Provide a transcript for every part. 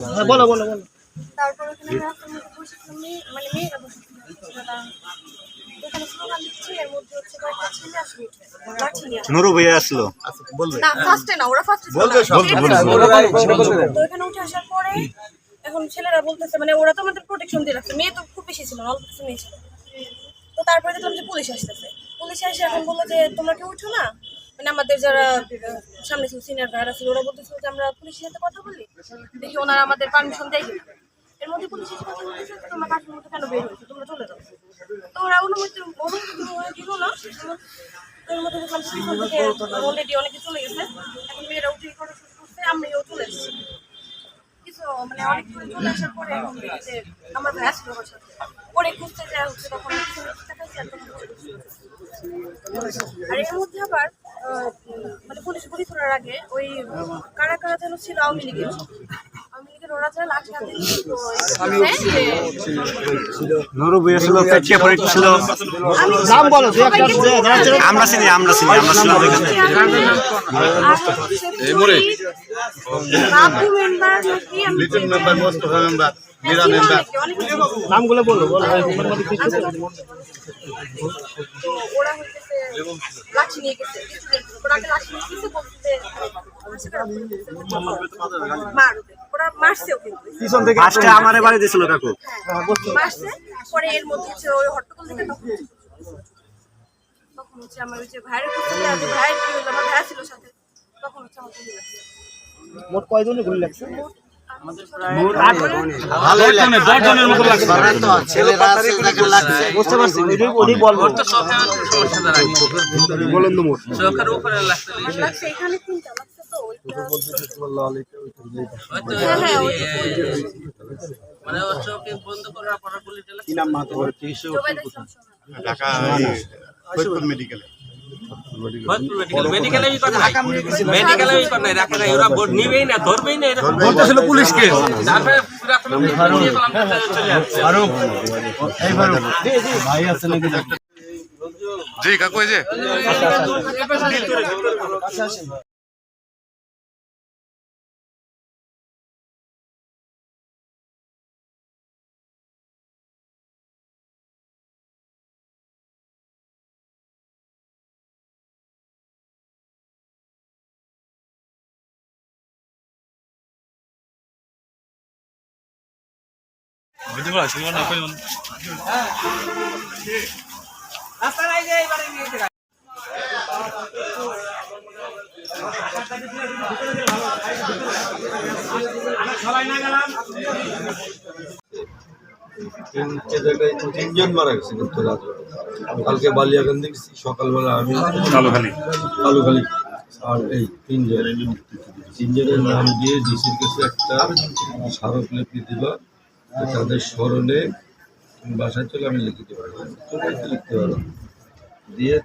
বলো বলো বলো। তারপর ওখানে মানে মেয়েরা নুরু ভাইয়া আসলো। না ফার্স্টে না ওরা ফার্স্টে বলবে তো এখানে উঠে আসার পরে এখন ছেলেরা বলতেছে মানে ওরা তো আমাদের প্রোটেকশন দিয়ে রাখছে। মেয়ে তো খুব বেশি ছিল অল্প কিছু মেয়ে ছিল। তো তারপরে দেখলাম যে পুলিশ আসতেছে। পুলিশ এসে এখন বলল যে তোমরা কেউ উঠো না? মানে আমাদের যারা সামনে ছিল সিনিয়র ভাইরা ছিল ওরা বলতেছিল যে আমরা পুলিশের সাথে কথা বলি, দেখি ওনারা আমাদের পারমিশন দেয় কিনা। এর মধ্যে পুলিশ এসে কথা বলতেছে তোমরা বাসার মধ্যে কেন বের হয়েছো? তোমরা চলে যাও। তো ওরা অনুমতি অনুমতি দিল না এর মধ্যে চলে গেছে। এসেছি। কিছু মানে অনেক আসার পরে যে পরে খুঁজতে যাওয়া হচ্ছে, তখন আর এর মধ্যে আবার মানে পুলিশ গুলি করার আগে ওই কারা কারা যেন ছিল আওয়ামী লীগের আওয়ামী ওরা যেন লাঠি হাতে ছিল নাম বলো আমরা চিনি আমরা চিনি আমরা ছিলাম little member Mostafa member Mira member. নামগুলো বলো বলো আচ্ছা। ওরা লাঠি নিয়ে গেছে ওরা লাঠি নিয়ে গেছে বলতে মারবে। ওরা মারছেও কিন্তু। পিছন থেকে ফার্স্টে আমারে বাড়ি দিছিল কাকু। হ্যাঁ, মারছে পরে এর মধ্যে হচ্ছে ওই হট্টগোল দেখে তখন হচ্ছে আমার ওই যে ভাইয়ের কাছে ভাইয়ের কি হলো আমার ভাই ছিল সাথে তখন হচ্ছে মোট কয়জনে গুলি লাগছে মোট মানে বন্ধ করার পর পুলিশ। ঢাকা মেডিকেলে ফরিদপুর কাকু মেডিকেলে এই কথা নাই না পুলিশকে নিয়ে গেলাম তিনজন মারা গেছে কিন্তু কালকে বালিয়াকান্দি গেছি সকালবেলা আমি কালোখালি। কালুখালি আর এই তিনজন। তিনজনের নাম দিয়ে ডিসির কাছে একটা স্মারকলিপি দিবা। তাদের স্মরণে বাসায় চলে আমি লিখে দিতে পারব লিখতে পারো। দিয়ে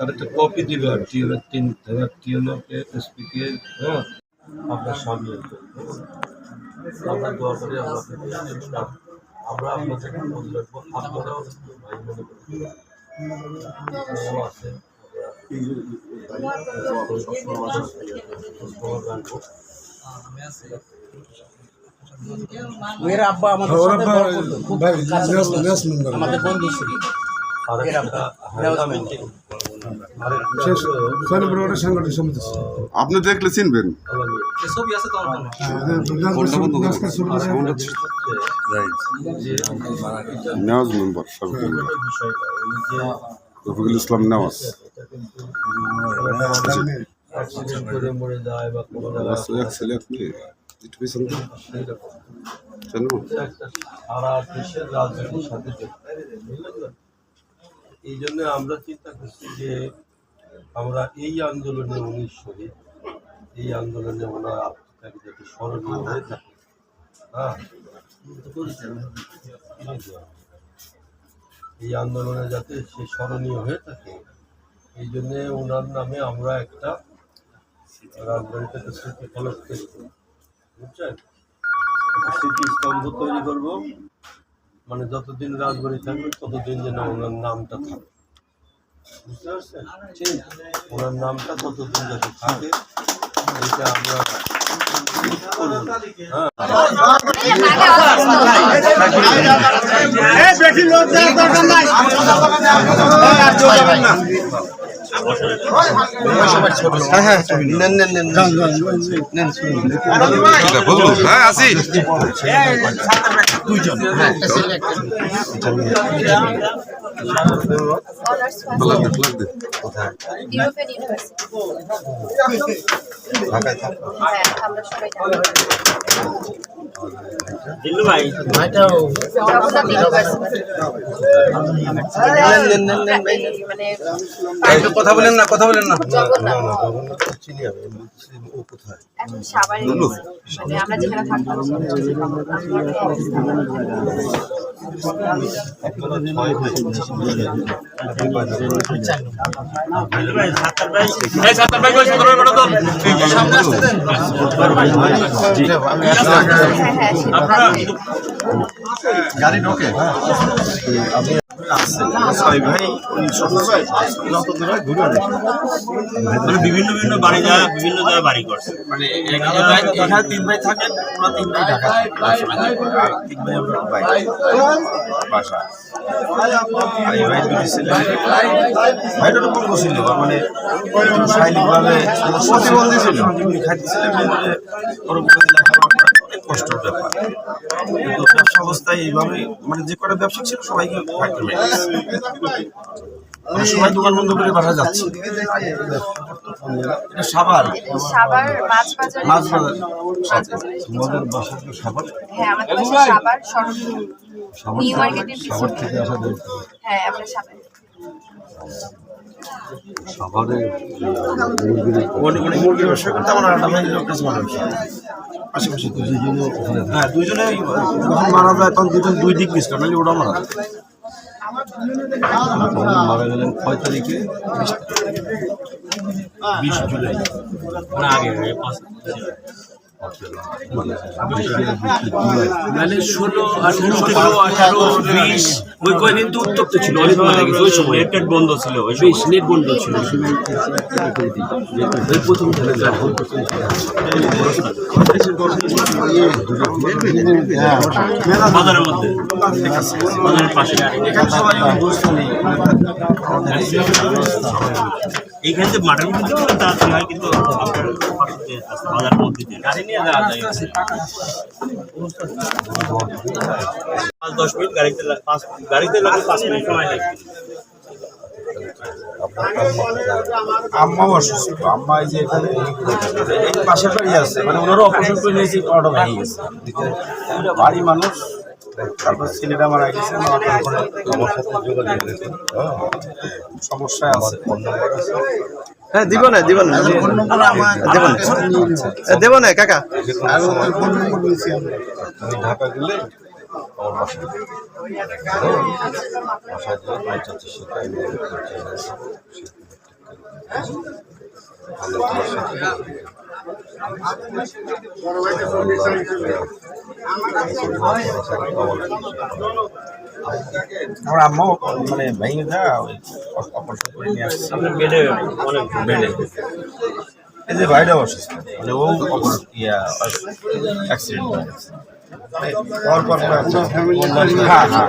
তার একটা কপি দিবে আর টিউনের তিন থানার টিউনকে এসপিকে হ্যাঁ? আপনার স্বামী আছে। আমরা দোয়া করি আমরা আমরা আপনাদের মনে রাখব আপনারাও ভাই মনে করি ও আছে। মেয়ের আব্বা আমাদের সাথে বড় করতো। খুব কাছে ছিল। আমাদের বন্ধু ছিল। আপনি দেখলে চিনবেন। নেওয়াজ মেম্বার সরকারি বিষয়টা ওই যে রফিকুল ইসলাম নেওয়াজ এক ছেলে এক মেয়ে একটু পিছন। জানো সারা দেশের রাজনীতির সাথে? এই জন্য আমরা চিন্তা করছি যে আমরা এই আন্দোলনে উনি শহীদ এই আন্দোলনে ওনার আত্মত্যাগ যাতে স্মরণীয় হয়ে থাকে হ্যাঁ এই আন্দোলনে যাতে সে স্মরণীয় হয়ে থাকে, এই জন্যে ওনার নামে আমরা একটা রাজবাড়িতে স্মৃতি ফলক করব বুঝছেন? স্মৃতিস্তম্ভ তৈরি করব। মানে যতদিন রাজবাড়ি থাকবে ততদিন যেন ওনার নামটা থাকে। বুঝতে পারছেন? ওনার নামটা ততদিন যাতে থাকে এটা আমরা বুঝব হ্যাঁ আসি ফ্লাগ দে ফ্লাগ দে ইউরোপিয়ান ইউনিভার্সিটি হ্যাঁ আমরা সবাই জানি কথা বলেন না কথা বলেন না কোথায় হ্যাঁ হ্যাঁ আপনারা গাড়ি ঢোকে? আমি ছয় ভাই মানে বিভিন্ন বিভিন্ন বাড়ি যা বিভিন্ন জায়গায় বাড়ি করছে। মানে এখানে তিন ভাই থাকেন ওরা তিন ভাই ঢাকা আর তিন ভাই আমরা বাইরে বাসা। আর এই ভাই দুটি ছেলে। ভাইটা তো ছিল মানে শারীরিকভাবে প্রতিবন্ধী ছিল। খাইতেছিলেন লেখাপড়া কষ্টের ব্যাপার। কিন্তু ব্যবসা অবস্থায় এইভাবে মানে যে কটা ব্যবসা ছিল সবাইকে খাইতে মেরে সবাই দোকান বন্ধ করে বাসা যাচ্ছি। এটা সাবার সাবার মাছ বাজার মাছ বাজার তোমাদের বাসা তো সাবার হ্যাঁ আমাদের বাসা সাবার সড়ক নিউ মার্কেটের সাবার থেকে আসা হ্যাঁ আমরা সাবার সাভারে মুরগির ব্যবসা করতে আমার একটা ভাই লোক কাছে মানুষ আশেপাশে হ্যাঁ দুজনে যখন মারা যায় তখন দুজন দুই দিক মিস করে নাহলে ওটা মারা যায়। মারা গেলেন কয় তারিখে বিশ জুলাই। না আগে মানে ষোলো আঠারো আঠারো বিশ ওই কয়দিন তো উত্তপ্ত ছিল অনেক মারা গেছে ওই সময়। নেট বন্ধ ছিল ওই বেশ নেট বন্ধ ছিল। ওই প্রথম থেকে বাজারের মধ্যে। বাজারের পাশে। এইখানে হয়, কিন্তু দিয়ে গাড়ি নিয়ে যাওয়া যায় পাঁচ, দশ মিনিট গাড়িতে পাঁচ গাড়িতে লাগে পাঁচ মিনিট সময় লাগে। আম্মাও অসুস্থ, আম্মা এই যে এখানে বাড়ি আছে মানে ওনারও অপারেশন করে গেছে। বাড়ি মানুষ তারপর ছেলেটা মারা গেছে আমার সাথে যোগাযোগ রেখেছেন হ্যাঁ সমস্যায় আছে ফোন নাম্বার আছে হ্যাঁ দিব না। দিব না দেব না দেব না কাকা। ঢাকা গেলে আমার। বাসায় বাসায় গেলে পঞ্চায়েত শেখাই তোমার সাথে আমার আম্মাও মানে ভেঙে ওই অপারেশন করে নিয়ে আসছে। বেডে অনেক বেডে। এই যে ভাইটা অসুস্থ মানে ও ইয়া অ্যাক্সিডেন্ট হয়ে গেছে। পর পর আচ্ছা। হ্যাঁ হ্যাঁ।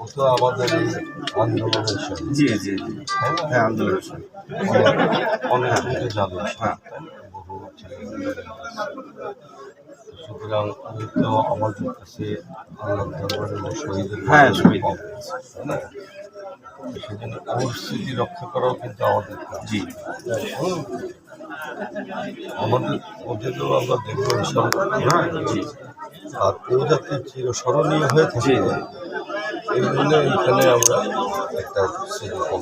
ও তো আমাদের আন্দোলনের সঙ্গে জি জি। জি হ্যাঁ আন্দোলনের সময় অনেক অনেক দূরে যাবে হ্যাঁ। সুতরাং আমি তো আমাদের কাছে আল্লাহ দরবারে শহীদের হ্যাঁ শহীদ। তাই সেজন্য ওর স্মৃতি রক্ষা করাও কিন্তু আমাদের জি। আমাদের ওদেরও আমরা দেখব হ্যাঁ জি। আর ও যাতে চিরস্মরণীয় হয়ে থাকে এই জন্য এখানে আমরা একটা সেরকম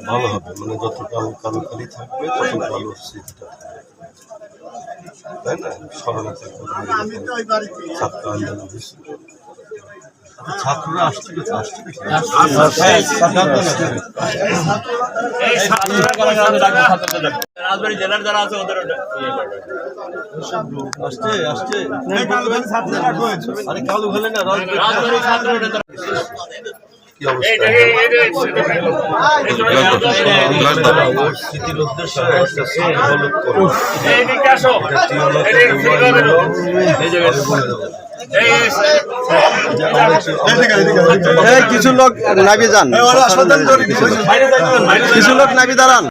ভালো হবে মানে যত কাল কালো খালি থাকবে তত ভালো স্মৃতিটা থাকবে তাই না ছাত্র আন্দোলন হয়েছিল। ছাত্ররা আসছে আসছে হ্যাঁ, ছাত্ররা আসছে। রাজবাড়ী জেলার যারা আছে ওদের ওটা। আসছে আসছে আরে কালু হলে না রাজবাড়ি ছাত্র ওটা কিছু লোক নাবি যান কিছু লোক নাবি দাঁড়ান।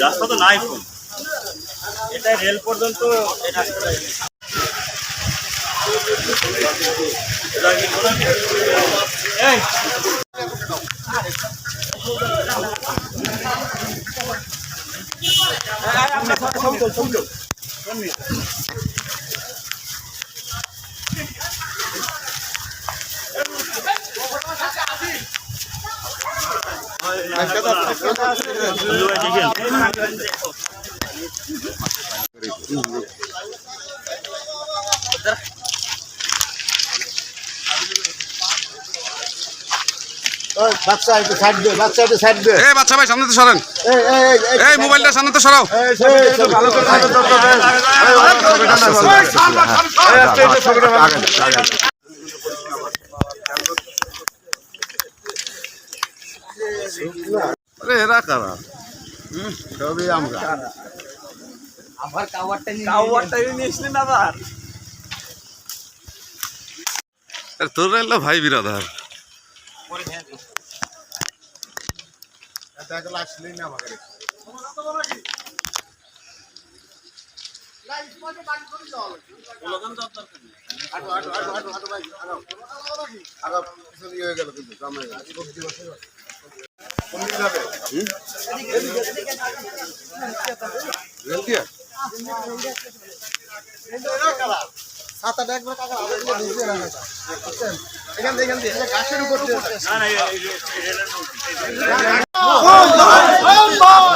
রাস্তা তো নাই। এটা রেল পর্যন্ত এই রাস্তাটা- এটা কি বলেন? বাচ্চা একটু সাইড দে বাচ্চা একটু দে এই বাচ্চা ভাই সামনে তো সরেন। এই মোবাইলটা সামনে তো সরাও। ভালো হাতে ধরতে হবে। এই, ওরা ছবিটা না ভালো। এই, আস্তে আস্তে ছবিটা ভালো করে। আরে এরা কারা সবই আমরা আরে তোর এলো ভাই বিরাধার না, না, এই- এই- এই রেলের মধ্যে। আমরা